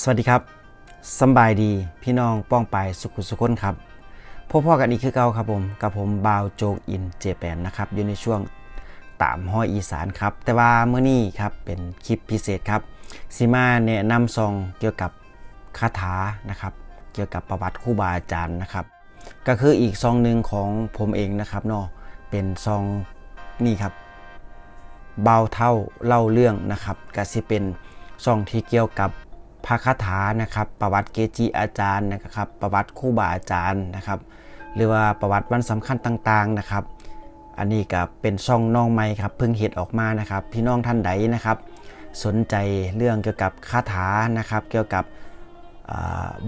สวัสดีครับสบายดีพี่น้องป้องปายสุขุสุขคนครับพบพ่อกันอีกคือเก่าครับผมกับผมบาวโจกอินเจแปนนะครับอยู่ในช่วงตามห้อยอีสานครับ แต่ว่าเมื่อนี้ครับเป็นคลิปพิเศษครับซีมาแนะนำซองเกี่ยวกับคาถานะครับ เกี่ยวกับประวัติครูบาอาจารย์นะครับ ก็คืออีกซองหนึ่งของผมเองนะครับเนาะเป็นซองนี่ครับเบาเท่าเล่าเรื่องนะครับก็สิเป็นช่องที่เกี่ยวกับ พระคาถานะครับ ประวัติเกจิอาจารย์นะครับ ประวัติครูบาอาจารย์นะครับ หรือว่าประวัติวันสำคัญต่างๆนะครับ อันนี้ก็เป็นช่องน้องใหม่ครับเพิ่งเห็ดออกมานะครับ พี่น้องท่านใดนะครับ สนใจเรื่องเกี่ยวกับคาถานะครับ เกี่ยวกับ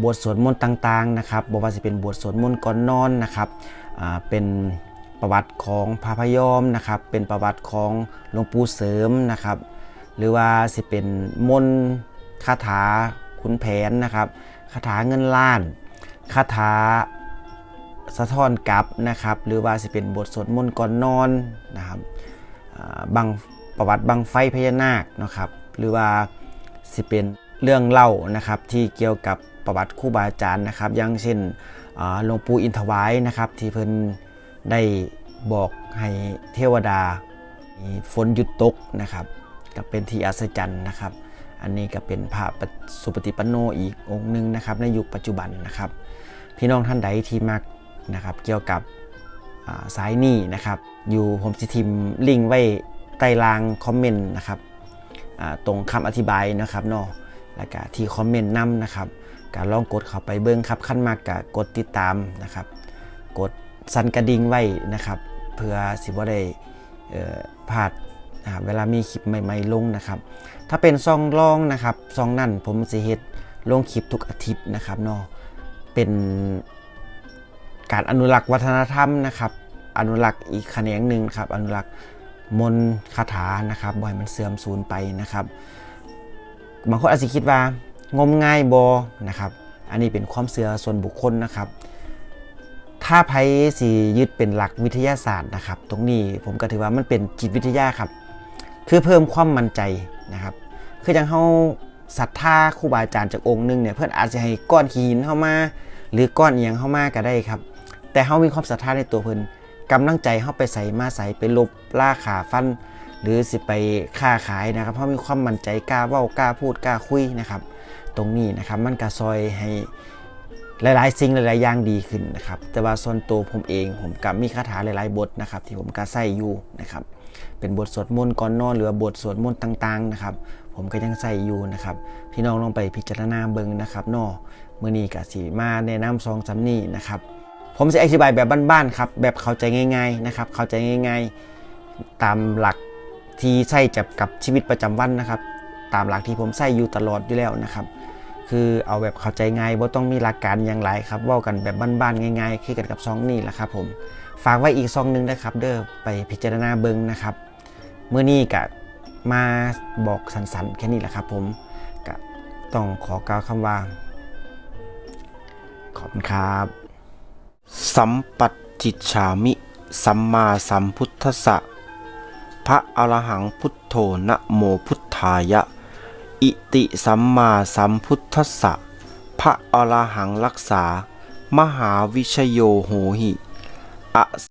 บทสวดมนต์ต่างๆนะครับบอกว่าจะเป็นบทสวดมนต์ก่อนนอนนะครับเป็นประวัติของพระพยอมนะครับ เป็นประวัติของหลวงปู่เสริมนะครับ หรือว่าสิเป็นมนต์ คาถาขุนแผนนะครับคาถาเงินล้านคาถาสะท้อนกลับนะครับ หรือว่าสิเป็นบทสวดมนต์ก่อนนอนนะครับอ่าบังประวัติบังไฟพญานาคนะครับหรือว่าสิเป็นเรื่องเล่านะครับที่เกี่ยวกับประวัติครูบาอาจารย์นะครับอย่างเช่นหลวงปู่อินทวายนะครับที่เพิ่นได้บอกให้เทวดามีฝนหยุดตกนะครับก็เป็นที่อัศจรรย์นะครับ อันนี้ก็เป็นพระสุปฏิปันโนอีกองค์หนึ่งนะครับ ในยุคปัจจุบันนะครับ พี่น้องท่านใดที่มักนะครับ เกี่ยวกับสายนี้นะครับ อยู่ผมสิทิมลิงไว้ใต้ล่างคอมเมนต์นะครับตรงคำอธิบายนะครับเนาะแล้วก็ที่คอมเมนต์นำนะครับการลองกดเข้าไปเบิ้งครับขั้นมากกกดติดตามนะครับ กดสั่นกระดิ่งไว้นะครับ เพื่อสิบ่ได้เอ่าด นะครับเวลามีคลิปใหม่ๆลงนะครับ ถ้าเป็นซองลองนะครับซองนั่นผมสิเฮ็ดลงคลิปทุกอาทิตย์นะครับเนาะเป็นการอนุรักษ์วัฒนธรรมนะครับ อนุรักษ์อีกแขนงหนึ่งครับอนุรักษ์มนคาถานะครับบ่อยมันเสื่อมสูญไปนะครับบางคนอาจจะคิดว่างมง่ายบอนะครับ อันนี้เป็นความเสื่อส่วนบุคคลนะครับ ถ้าไพ่สียึดเป็นหลักวิทยาศาสตร์นะครับ ตรงนี้ผมก็ถือว่ามันเป็นจิตวิทยาครับ คือเพิ่มความมั่นใจนะครับ คืออย่างเขาศรัทธาครูบาอาจารย์จากองค์หนึงเนี่ยเพื่อนอาจจะให้ก้อนหินเข้ามา หรือก้อนเอียงเข้ามาก็ได้ครับ แต่เขามีความศรัทธาในตัวเพิ่นกำลังใจเข้าไปใส่มาใส่ไปลบล่าขาฟัน หรือสิไปค้าขายนะครับเพราะมีความมั่นใจกล้าเว้ากล้าพูดกล้าคุยนะครับ ตรงนี้นะครับมันก็ซอยให้ หลายๆสิ่งหลายๆอย่างดีขึ้นนะครับ แต่ว่าส่วนตัวผมเองผมกับมีคาถาหลายๆบทนะครับ ที่ผมก็ใส่อยู่นะครับ เป็นบทสวดมนต์ก่อนนอนหรือว่าบทสวดมนต์ต่างๆนะครับ ผมก็ยังใส่อยู่นะครับ พี่น้องลองไปพิจารณาเบิ่งนะครับนอมื่อนี้กับสีมาแนะนำซองจำนี่นะครับ ผมจะอธิบายแบบบ้านๆครับแบบเข้าใจง่ายๆนะครับเข้าใจง่าย ๆ ตามหลักที่ใช้จับกับชีวิตประจำวันนะครับ ตามหลักที่ผมใส่อยู่ตลอดอยู่แล้วนะครับ คือเอาแบบเข้าใจง่ายว่ต้องมีหลักการอย่างไรครับเว่ากันแบบบ้านๆง่ายๆคือกันกับซองนี่แหละครับผมฝากไว้อีกซองนึงนะครับ เด้อไปพิจารณาเบิ่งนะครับเมื่อนี้กะมาบอกสันๆแค่นี้แหละครับ ผมกะต้องขอกล่าวคำว่า ขอบคุณครับ สัมปัตจิชามิ สัมมาสัมพุทธสสะพระอรหังพุทโธนะโมพุทธายะ อิติสัมมาสัมพุทธัสสะพระอรหังรักษา มหาวิชโยโหหิอะ